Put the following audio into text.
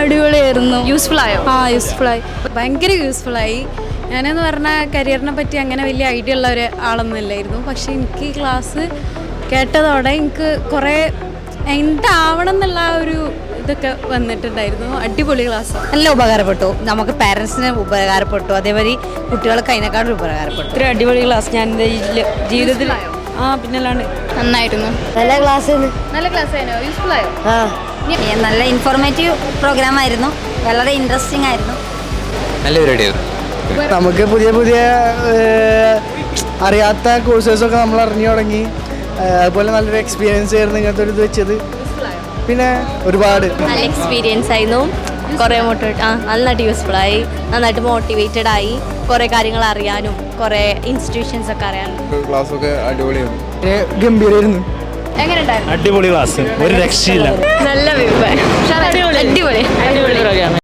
അടിപൊളിയായിരുന്നു. യൂസ്ഫുൾ ആയോ? ആ യൂസ്ഫുൾ ആയി. ഭയങ്കര യൂസ്ഫുൾ ആയി. ഞാനെന്ന് പറഞ്ഞാൽ കരിയറിനെ പറ്റി അങ്ങനെ വലിയ ഐഡിയ ഉള്ള ഒരു ആളൊന്നുമില്ലായിരുന്നു പക്ഷെ പക്ഷേ എനിക്ക് ഈ ക്ലാസ് കേട്ടതോടെ എനിക്ക് കുറേ എന്താവണം എന്നുള്ള ഒരു ഇതൊക്കെ വന്നിട്ടുണ്ടായിരുന്നു. അടിപൊളി ക്ലാസ് നല്ല ഉപകാരപ്പെട്ടു. നമുക്ക് പാരൻസിന് ഉപകാരപ്പെട്ടു. അതേപോലെ കുട്ടികൾക്ക് അതിനെക്കാളും ഉപകാരപ്പെട്ടു. ഇത്ര അടിപൊളി ക്ലാസ് ഞാൻ എന്റെ ജീവിതത്തിൽ ആ പിന്നല്ലാണ്ട് നന്നായിരുന്നു. നല്ല ക്ലാസ് നല്ല ക്ലാസ് ആയിരുന്നു? യൂസ്ഫുൾ ആയോ? നല്ല ഇൻഫോർമേറ്റീവ് പ്രോഗ്രാം ആയിരുന്നു. വളരെ ഇൻട്രസ്റ്റിംഗ് ആയിരുന്നു. നല്ല പരിപാടിയായിരുന്നു നമുക്ക് പുതിയ പുതിയ അറിയാത്ത കോഴ്സസൊക്കെ നമ്മൾ അറിഞ്ഞു തുടങ്ങി. അതുപോലെ നല്ലൊരു എക്സ്പീരിയൻസ് ആയിരുന്നു ഇങ്ങനത്തെ ഒരു ഇത് വെച്ചത്. പിന്നെ ഒരുപാട്. നല്ല എക്സ്പീരിയൻസ് ആയിരുന്നു. കുറേ മോട്ടിവേറ്റ് ആ നന്നായിട്ട് യൂസ്ഫുൾ ആയി. നന്നായിട്ട് മോട്ടിവേറ്റഡ് ആയി. കുറേ കാര്യങ്ങൾ അറിയാനും കുറേ ഇൻസ്റ്റിറ്റ്യൂഷൻസ് ഒക്കെ അറിയാനും. ക്ലാസ് ഒക്കെ അടിപൊളിയായിരുന്നു. എങ്ങനെയുണ്ടായിരുന്നു? അടിപൊളി ക്ലാസ് ഒരു രക്ഷയില്ല. നല്ല അഭിപ്രായം